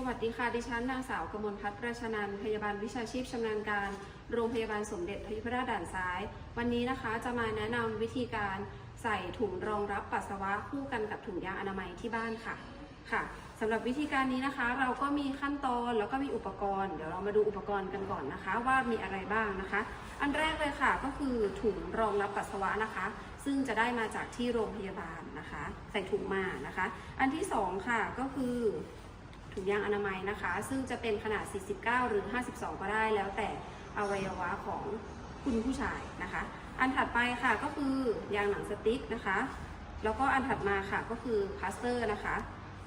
สวัสดีค่ะ ดิฉันนางสาวกมลพัฒน์ประชานันพยาบาลวิชาชีพชำนาญการ โรงพยาบาลสมเด็จพระยุพราชด่านซ้าย วันนี้นะคะจะมาแนะนำวิธีการใส่ถุงรองรับปัสสาวะคู่กันกับถุงยางอนามัยที่บ้านค่ะ ค่ะสำหรับวิธีการนี้นะคะ เราก็มีขั้นตอนแล้วก็มีอุปกรณ์ เดี๋ยวเรามาดูอุปกรณ์กันก่อนนะคะ ว่ามีอะไรบ้างนะคะ อันแรกเลยค่ะก็คือถุงรองรับปัสสาวะนะคะ ซึ่งจะได้มาจากที่โรงพยาบาลนะคะ ใส่ถุงมานะคะ อันที่สองค่ะก็คือ ถุงยางอนามัยนะคะ ซึ่งจะเป็นขนาด 49 หรือ 52 ก็ได้แล้วแต่อวัยวะของคุณผู้ชายนะคะ อันถัดไปค่ะก็คือยางหนังสติ๊กนะคะ แล้วก็อันถัดมาค่ะก็คือพลาสเตอร์นะคะ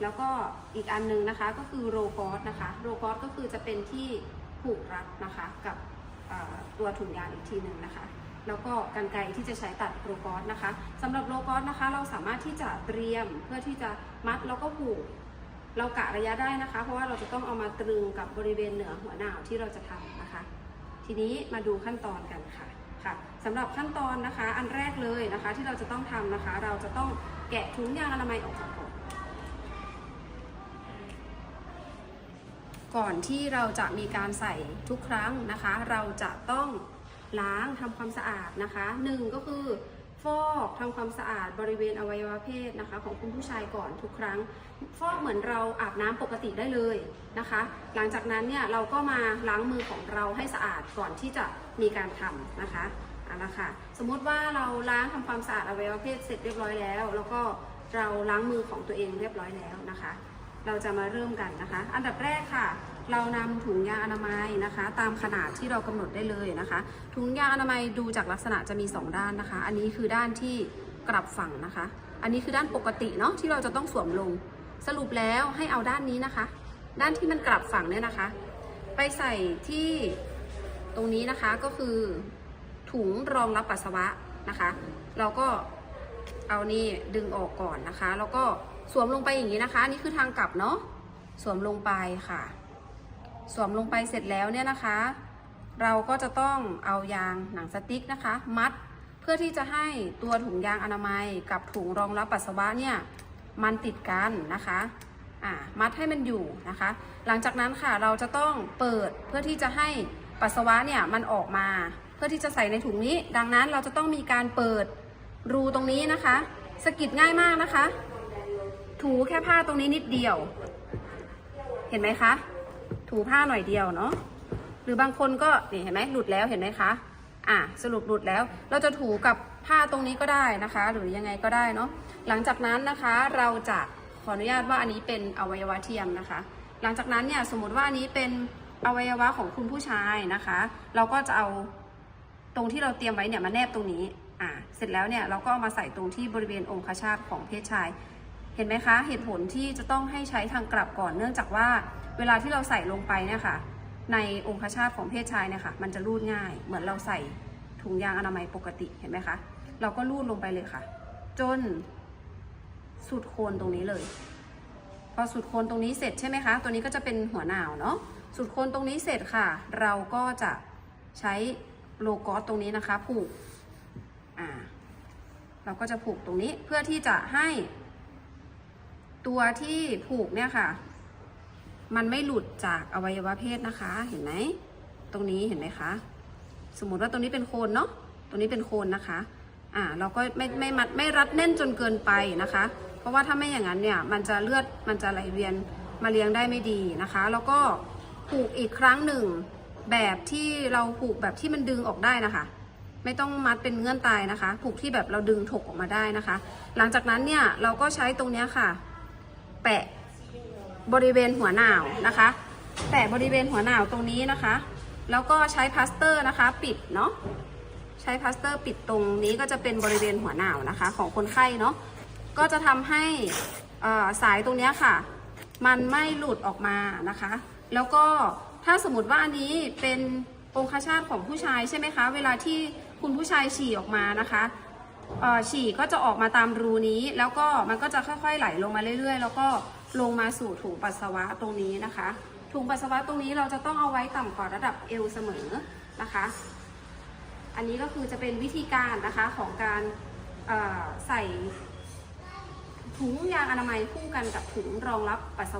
แล้วก็อีกอันนึงนะคะก็คือโรกอสนะคะ โรกอสก็คือจะเป็นที่ผูกรัดนะคะกับตัวถุงยางอีกทีหนึ่งนะคะแล้วก็กันไกรที่จะใช้ตัดโรกอสนะคะสำหรับโรกอสนะคะ เราสามารถที่จะเตรียมเพื่อที่จะมัดแล้วก็ผูก เรากะระยะได้นะคะ เพราะว่าเราจะต้องเอามาตรึงกับบริเวณเหนือหัวหนาวที่เราจะทำนะคะ ทีนี้มาดูขั้นตอนกันค่ะค่ะสำหรับขั้นตอนนะคะ อันแรกเลยนะคะที่เราจะต้องทำนะคะ เราจะต้องแกะถุงยางอนามัยออกจากก่อนก่อนที่เราจะมีการใส่ทุกครั้งนะคะ เราจะต้องล้างทำความสะอาดนะคะหนึ่งก็คือ ฟอกทำความสะอาดบริเวณอวัยวะเพศนะคะ ของคุณผู้ชายก่อนทุกครั้ง ฟอกเหมือนเราอาบน้ำปกติได้เลยนะคะ หลังจากนั้นเนี่ยเราก็มาล้างมือของเราให้สะอาดก่อนที่จะมีการทำนะคะเอาละค่ะสมมุติว่าเราล้างทำความสะอาดอวัยวะเพศเสร็จเรียบร้อยแล้ว แล้วก็เราล้างมือของตัวเองเรียบร้อยแล้วนะคะ เราจะมาเริ่มกันนะคะ อันดับแรกค่ะ เรานำถุงยางอนามัยนะคะ ตามขนาดที่เรากำหนดได้เลยนะคะ ถุงยางอนามัยดูจากลักษณะจะมี 2 ด้านนะคะ อันนี้คือด้านที่กลับฝั่งนะคะ อันนี้คือด้านปกติเนาะที่เราจะต้องสวมลง สรุปแล้วให้เอาด้านนี้นะคะ ด้านที่มันกลับฝั่งเนี่ยนะคะ ไปใส่ที่ตรงนี้นะคะก็คือ ถุงรองรับปัสสาวะนะคะ เราก็เอานี่ดึงออกก่อนนะคะ แล้วก็สวมลงไปอย่างนี้นะคะ นี่คือทางกลับเนาะสวมลงไปค่ะ สวมลงไปเสร็จแล้วเนี่ยนะคะ เราก็จะต้องเอายางหนังสติ๊กนะคะ มัดเพื่อที่จะให้ตัวถุงยางอนามัยกับถุงรองรับปัสสาวะเนี่ยมันติดกันนะคะอ่ามัดให้มันอยู่นะคะ หลังจากนั้นค่ะเราจะต้องเปิดเพื่อที่จะให้ปัสสาวะเนี่ยมันออกมา เพื่อที่จะใส่ในถุงนี้ ดังนั้นเราจะต้องมีการเปิดรูตรงนี้นะคะสกิดง่ายมากนะคะ ถูแค่ผ้าตรงนี้นิดเดียว เห็นไหมคะ ถูผ้าหน่อยเดียวเนาะหรือบางคนก็นี่เห็นไหมหลุดแล้วเห็นไหมคะอะสรุปหลุดแล้วเราจะถูกับผ้าตรงนี้ก็ได้นะคะ หรือยังไงก็ได้เนาะหลังจากนั้นนะคะเราจะขออนุญาตว่าอันนี้เป็นอวัยวะเทียมนะคะ หลังจากนั้นเนี่ยสมมติว่าอันนี้เป็นอวัยวะของคุณผู้ชายนะคะ เราก็จะเอาตรงที่เราเตรียมไว้เนี่ยมาแนบตรงนี้อะเสร็จแล้วเนี่ยเราก็เอามาใส่ตรงที่บริเวณองคชาตของเพศชาย เห็นไหมคะ เหตุผลที่จะต้องให้ใช้ทางกลับก่อนเนื่องจากว่า เวลาที่เราใส่ลงไปเนี่ยค่ะ ในองคชาตของเพศชายเนี่ยค่ะ มันจะรูดง่าย เหมือนเราใส่ถุงยางอนามัยปกติเห็นไหมคะ เราก็รูดลงไปเลยค่ะ จนสุดโคนตรงนี้เลย พอสุดโคนตรงนี้เสร็จใช่ไหมคะ ตัวนี้ก็จะเป็นหัวหนาวเนาะสุดโคนตรงนี้เสร็จค่ะ เราก็จะใช้โลโกอสตรงนี้นะคะ ผูกอ่าเราก็จะผูกตรงนี้เพื่อที่จะให้ ตัวที่ผูกเนี่ยค่ะ มันไม่หลุดจากอวัยวะเพศนะคะ เห็นไหม ตรงนี้เห็นไหมคะ สมมติว่าตรงนี้เป็นโคนเนาะ ตรงนี้เป็นโคนนะคะ อ่า เราก็ไม่ไม่มัดไม่รัดแน่นจนเกินไปนะคะ เพราะว่าถ้าไม่อย่างนั้นเนี่ย มันจะเลือดมันจะไหลเวียนมาเลี้ยงได้ไม่ดีนะคะ แล้วก็ผูกอีกครั้งหนึ่งแบบที่เราผูกแบบที่มันดึงออกได้นะคะ ไม่ต้องมัดเป็นเงื่อนตายนะคะ ผูกที่แบบเราดึงถกออกมาได้นะคะ หลังจากนั้นเนี่ยเราก็ใช้ตรงนี้ค่ะ แปะบริเวณหัวหนาวนะคะ แปะบริเวณหัวหนาวตรงนี้นะคะ แล้วก็ใช้พลาสเตอร์นะคะ ปิดเนาะใช้พลาสเตอร์ปิดตรงนี้ก็จะเป็นบริเวณหัวหนาวนะคะ ของคนไข้เนาะก็จะทำให้สายตรงนี้ค่ะ มันไม่หลุดออกมานะคะ แล้วก็ถ้าสมมติว่าอันนี้เป็นองคชาตของผู้ชายใช่ไหมคะ เวลาที่คุณผู้ชายฉี่ออกมานะคะ ฉี่ก็จะออกมาตามรูนี้ แล้วก็มันก็จะค่อยๆไหลลงมาเรื่อยๆ แล้วก็ลงมาสู่ถุงปัสสาวะตรงนี้นะคะ ถุงปัสสาวะตรงนี้เราจะต้องเอาไว้ต่ำกว่าระดับเอวเสมอนะคะ อันนี้ก็คือจะเป็นวิธีการนะคะของการใส่ถุงยางอนามัยคู่กันกับถุงรองรับปัสสาวะ